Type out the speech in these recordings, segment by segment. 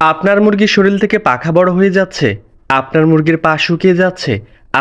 আপনার মুরগির শরীর থেকে পাখা বড় হয়ে যাচ্ছে, আপনার মুরগির পা শুকিয়ে যাচ্ছে,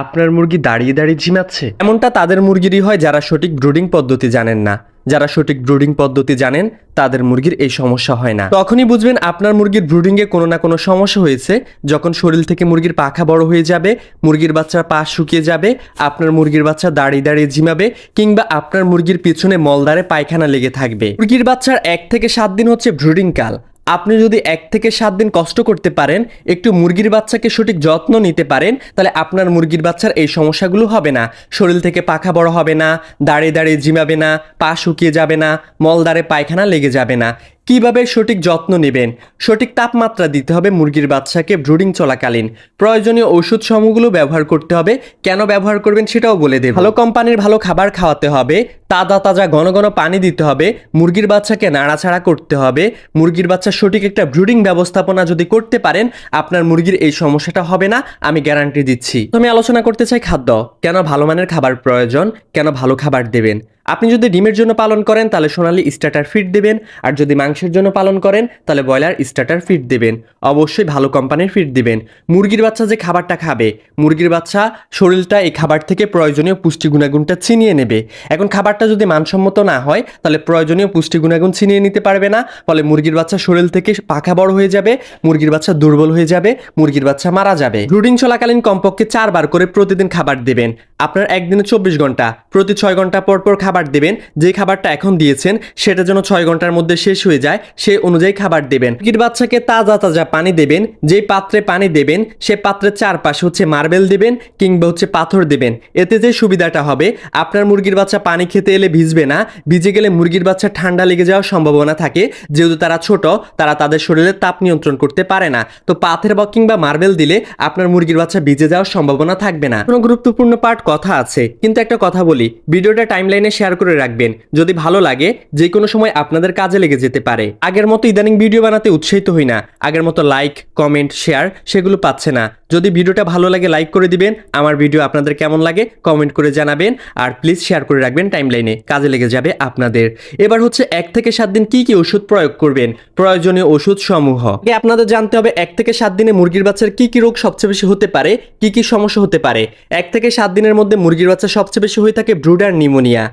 আপনার মুরগি দাঁড়িয়ে দাঁড়িয়ে ঝিমাচ্ছে। এমনটা তাদের মুরগিরই হয় যারা সঠিক ব্রুডিং পদ্ধতি জানেন না। যারা সঠিক ব্রুডিং পদ্ধতি জানেন, তাদের মুরগির এই সমস্যা হয় না। তখনই বুঝবেন আপনার মুরগির ব্রুডিংয়ে কোনো না কোনো সমস্যা হয়েছে। যখন শরীর থেকে মুরগির পাখা বড় হয়ে যাবে, মুরগির বাচ্চার পা শুকিয়ে যাবে, আপনার মুরগির বাচ্চা দাঁড়িয়ে দাঁড়িয়ে ঝিমাবে, কিংবা আপনার মুরগির পিছনে মলদারে পায়খানা লেগে থাকবে। মুরগির বাচ্চার এক থেকে সাত দিন হচ্ছে ব্রুডিং কাল। আপনি যদি এক থেকে সাত দিন কষ্ট করতে পারেন, একটু মুরগির বাচ্চাকে সঠিক যত্ন নিতে পারেন, তাহলে আপনার মুরগির বাচ্চার এই সমস্যাগুলো হবে না। শরীর থেকে পাখা বড় হবে না, দাঁড়িয়ে দাঁড়িয়ে জিমাবে না, পা শুকিয়ে যাবে না মলদারে পায়খানা লেগে যাবে না। কীভাবে সঠিক যত্ন নেবেন? সঠিক তাপমাত্রা দিতে হবে মুরগির বাচ্চাকে ব্রুডিং চলাকালীন। প্রয়োজনীয় ওষুধ সমূহগুলো ব্যবহার করতে হবে। কেন ব্যবহার করবেন সেটাও বলে দেব। ভালো কোম্পানির ভালো খাবার খাওয়াতে হবে। তাজা তাজা ঘন ঘন পানি দিতে হবে। মুরগির বাচ্চাকে নাড়াছাড়া করতে হবে। মুরগির বাচ্চা সঠিক একটা ব্রুডিং ব্যবস্থাপনা যদি করতে পারেন, আপনার মুরগির এই সমস্যাটা হবে না, আমি গ্যারান্টি দিচ্ছি। আমি আলোচনা করতে চাই খাদ্য। কেন ভালো মানের খাবার প্রয়োজন? কেন ভালো খাবার দেবেন? আপনি যদি ডিমের জন্য পালন করেন, তাহলে সোনালি স্টার্টার ফিড দেবেন। আর যদি মাংসের জন্য পালন করেন, তাহলে ব্রয়লার স্টার্টার ফিড দেবেন। অবশ্যই ভালো কোম্পানির ফিড দেবেন। মুরগির বাচ্চা যে খাবারটা খাবে, মুরগির বাচ্চা শরীরটা এই খাবার থেকে প্রয়োজনীয় পুষ্টি গুণাগুণটা ছিনিয়ে নেবে। এখন খাবারটা যদি মানসম্মত না হয়, তাহলে প্রয়োজনীয় পুষ্টি গুণাগুণ ছিনিয়ে নিতে পারবে না। ফলে মুরগির বাচ্চা শরীর থেকে পাখা বড় হয়ে যাবে, মুরগির বাচ্চা দুর্বল হয়ে যাবে, মুরগির বাচ্চা মারা যাবে। ব্রুডিং চলাকালীন কমপক্ষে চারবার করে প্রতিদিন খাবার দেবেন। আপনার একদিনে চব্বিশ ঘণ্টা, প্রতি ছয় ঘণ্টা পর পর খাবার দেবেন। যে খাবারটা এখন দিয়েছেন, সেটা যেন ছয় ঘণ্টার মধ্যে শেষ হয়ে যায়, সে অনুযায়ী খাবার দেবেন। মুরগির বাচ্চাকে তাজা তাজা পানি দেবেন, যেই পাত্রে পানি দেবেন, সে পাত্রের চারপাশে হচ্ছে মার্বেল দেবেন কিংবা হচ্ছে পাথর দেবেন। এতে যে সুবিধাটা হবে, আপনার মুরগির বাচ্চা পানি খেতে এলে ভিজবে না, ভিজে গেলে মুরগির বাচ্চা ঠান্ডা লেগে যাওয়ার সম্ভাবনা থাকে। যেহেতু তারা ছোট, তারা তাদের শরীরে তাপ নিয়ন্ত্রণ করতে পারে না। তো পাথর বা কিংবা মার্বেল দিলে আপনার মুরগির বাচ্চা ভিজে যাওয়ার সম্ভাবনা থাকবে না। কোনো গুরুত্বপূর্ণ পার্ট কথা আছে, কিন্তু একটা কথা বলি, ভিডিওটা টাইমলাইনে শেয়ার করে রাখবেন, যদি ভালো লাগে, যে কোনো সময় আপনাদের কাজে লেগে যেতে পারে। আগের মতো ইদানিং ভিডিও বানাতে উৎসাহিত হই না, আগের মতো লাইক কমেন্ট শেয়ার সেগুলো পাচ্ছে না। যদি ভিডিওটা ভালো লাগে লাইক করে দিবেন, আমার ভিডিও আপনাদের কেমন লাগে কমেন্ট করে জানাবেন, আর প্লিজ শেয়ার করে রাখবেন টাইমলাইনে কাজে লেগে যাবে আপনাদের। এবার হচ্ছে এক থেকে সাত দিন কি কি ওষুধ প্রয়োগ করবেন, প্রয়োজনীয় ওষুধ সমূহ। আপনাদের জানতে হবে, এক থেকে সাত দিনে মুরগির বাচ্চার কি কি রোগ সবচেয়ে বেশি হতে পারে, কি কি সমস্যা হতে পারে। এক থেকে সাত দিনের মধ্যে মুরগির বাচ্চা সবচেয়ে বেশি হয়ে থাকে ব্রুডার নিউমোনিয়া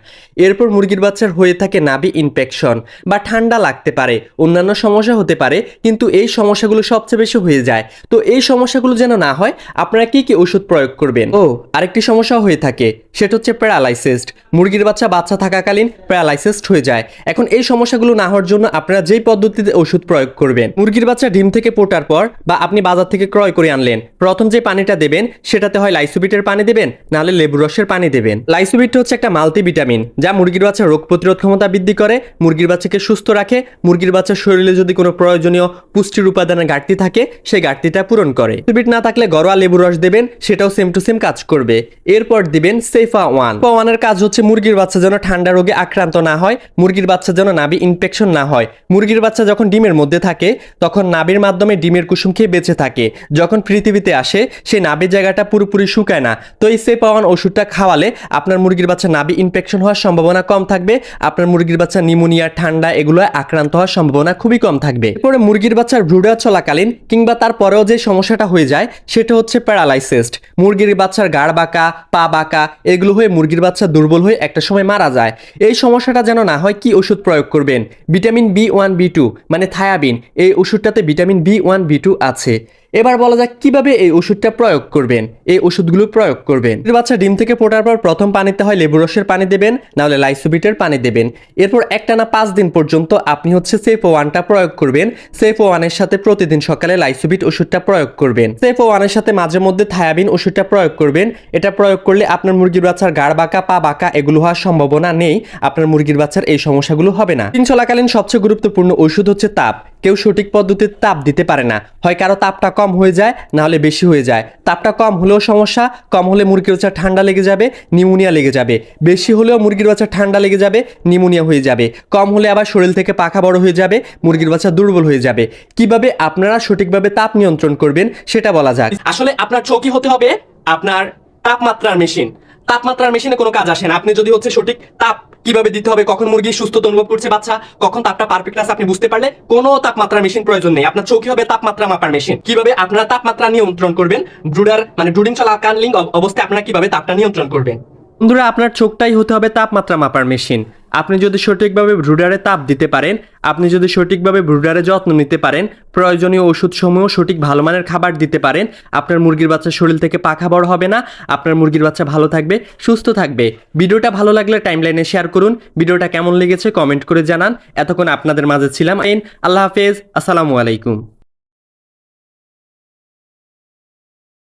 এরপর মুরগির বাচ্চার হয়ে থাকে নাভি ইনফেকশন বা ঠান্ডা লাগতে পারে, অন্যান্য সমস্যা হতে পারে, কিন্তু এই সমস্যাগুলো সবচেয়ে বেশি হয়ে যায়। তো এই সমস্যাগুলো যেন না হয়, আপনারা কি কি ওষুধ প্রয়োগ করবেন? ও, আরেকটি সমস্যা হয়ে থাকে, সেটা হচ্ছে প্যারালাইসিসড। মুরগির বাচ্চা বাচ্চা থাকাকালীন প্যারালাইসিসড হয়ে যায়। এখন এই সমস্যাগুলো না হওয়ার জন্য আপনারা যেই পদ্ধতিতে ওষুধ প্রয়োগ করবেন, মুরগির বাচ্চা ডিম থেকে পোটার পর বা আপনি বাজার থেকে ক্রয় করে আনলেন, প্রথম যে পানিটা দেবেন, সেটাতে হয় লাইসোবিটের পানি দেবেন, নাহলে লেবু রসের পানি দেবেন। লাইসোবিট হচ্ছে একটা মাল্টিভিটামিন, যা মুরগির বাচ্চা রোগ প্রতিরোধ ক্ষমতা বৃদ্ধি করে, মুরগির বাচ্চাকে সুস্থ রাখে, মুরগির বাচ্চার শরীরে যদি কোনো প্রয়োজনীয় পুষ্টির উপাদানের ঘাটতি থাকে, সেই ঘাটতিটা পূরণ করে। লাইসোবিট না থাকলে ঘরোয়া লেবু রস দেবেন, সেটাও সেম টু সেম কাজ করবে। এরপর দিবেন সেফা ওয়ান ওয়ানের কাজ হচ্ছে মুরগির বাচ্চা যেন ঠান্ডা রোগে আক্রান্ত না হয়, মুরগির বাচ্চা যেন নাভি ইনফেকশন না হয়। মুরগির বাচ্চা যখন ডিমের মধ্যে থাকে, তখন নাভির মাধ্যমে ডিমের কুসুম খেয়ে বেঁচে থাকে। যখন পৃথিবীতে আসে সেই নাভির জায়গাটা পুরোপুরি শুকায় না। তো এই সেফা ওষুধটা খাওয়ালে আপনার মুরগির বাচ্চা নাভি ইনফেকশন হওয়ার সম্ভাবনা কম থাকবে, আপনার মুরগির বাচ্চা নিমোনিয়া, ঠান্ডা এগুলো আক্রান্ত হওয়ার সম্ভাবনা খুবই কম থাকবে। এরপরে মুরগির বাচ্চার ব্রুডার চলাকালীন কিংবা তারপরেও যে সমস্যাটা হয়ে যায়, সেটা হচ্ছে প্যারালাইসিসড মুরগির বাচ্চার গাড় বাঁকা, পা বাঁকা, এগুলো হয়ে মুরগির বাচ্চা দুর্বল হয়ে একটা সময় মারা যায়। এই সমস্যাটা যেন না হয়, কি ওষুধ প্রয়োগ করবেন? Vitamin B one B two মানে থায়াবিন। এই ওষুধটাতে vitamin B one B two আছে। এবার বলা যাক কীভাবে এই ওষুধটা প্রয়োগ করবেন। এই ওষুধগুলো প্রয়োগ করবেন। বাচ্চা ডিম থেকে ফোটার পর প্রথম পানিতে হয় লেবু রসের পানি দেবেন, নাহলে লাইসোবিটের পানি দেবেন। এরপর একটানা পাঁচ দিন পর্যন্ত আপনি হচ্ছে সেফ ওয়ানটা প্রয়োগ করবেন। সেফ ওয়ানের সাথে প্রতিদিন সকালে লাইসোবিট ওষুধটা প্রয়োগ করবেন। সেফ ওয়ানের সাথে মাঝে মধ্যে থায়াবিন ওষুধটা প্রয়োগ করবেন। এটা প্রয়োগ করলে আপনার মুরগির বাচ্চার গাড় বাঁকা, পা বাঁকা এগুলো হওয়ার সম্ভাবনা নেই। আপনার মুরগির বাচ্চার এই সমস্যাগুলো হবে না। দিন চলাকালীন সবচেয়ে গুরুত্বপূর্ণ ওষুধ হচ্ছে তাপ। কেউ সঠিক পদ্ধতিতে তাপ দিতে পারে না। হয় কারও তাপটা কম হয়ে যায়, না হলে বেশি হয়ে যায়। তাপটা কম হলেও সমস্যা, কম হলে মুরগির বাচ্চা ঠান্ডা লেগে যাবে, নিউমোনিয়া লেগে যাবে। বেশি হলেও মুরগির বাচ্চা ঠান্ডা লেগে যাবে, নিউমোনিয়া হয়ে যাবে। কম হলে আবার শরীর থেকে পাখা বড় হয়ে যাবে, মুরগির বাচ্চা দুর্বল হয়ে যাবে। কীভাবে আপনারা সঠিকভাবে তাপ নিয়ন্ত্রণ করবেন, সেটা বলা যাক। আসলে আপনার চৌকি হতে হবে আপনার তাপমাত্রার মেশিন। তাপমাত্রার মেশিনে কোনো কাজ আসে না। আপনি যদি হচ্ছে সঠিক তাপ কীভাবে দিতে হবে? কখন মুরগি সুস্থতা অনুভব করছে বাচ্চা? কখন তাপটা পারফেক্ট আছে আপনি বুঝতে পারলে? কোনো তাপমাত্রা মেশিন প্রয়োজন নেই। আপনার চোখে হবে তাপমাত্রা মাপার মেশিন কীভাবে আপনারা তাপমাত্রা নিয়ন্ত্রণ করবেন? ব্রুডার মানে ব্রুডিং চলাকালীন অব- অবস্থায় আপনারা কীভাবে তাপটা নিয়ন্ত্রণ করবেন? বন্ধুরা, আপনার চোখটাই হতে হবে তাপমাত্রা মাপার মেশিন। আপনি যদি সঠিকভাবে ব্রুডারে তাপ দিতে পারেন, আপনি যদি সঠিকভাবে ব্রুডারে যত্ন নিতে পারেন, প্রয়োজনীয় ওষুধসমূহ সঠিক ভালো মানের খাবার দিতে পারেন, আপনার মুরগির বাচ্চা শরীর থেকে পাখা বড় হবে না, আপনার মুরগির বাচ্চা ভালো থাকবে, সুস্থ থাকবে। ভিডিওটা ভালো লাগলে টাইমলাইনে শেয়ার করুন, ভিডিওটা কেমন লেগেছে কমেন্ট করে জানান। এতক্ষণ আপনাদের মাঝে ছিলাম আইন। আল্লাহ হাফেজ, আসসালামু আলাইকুম।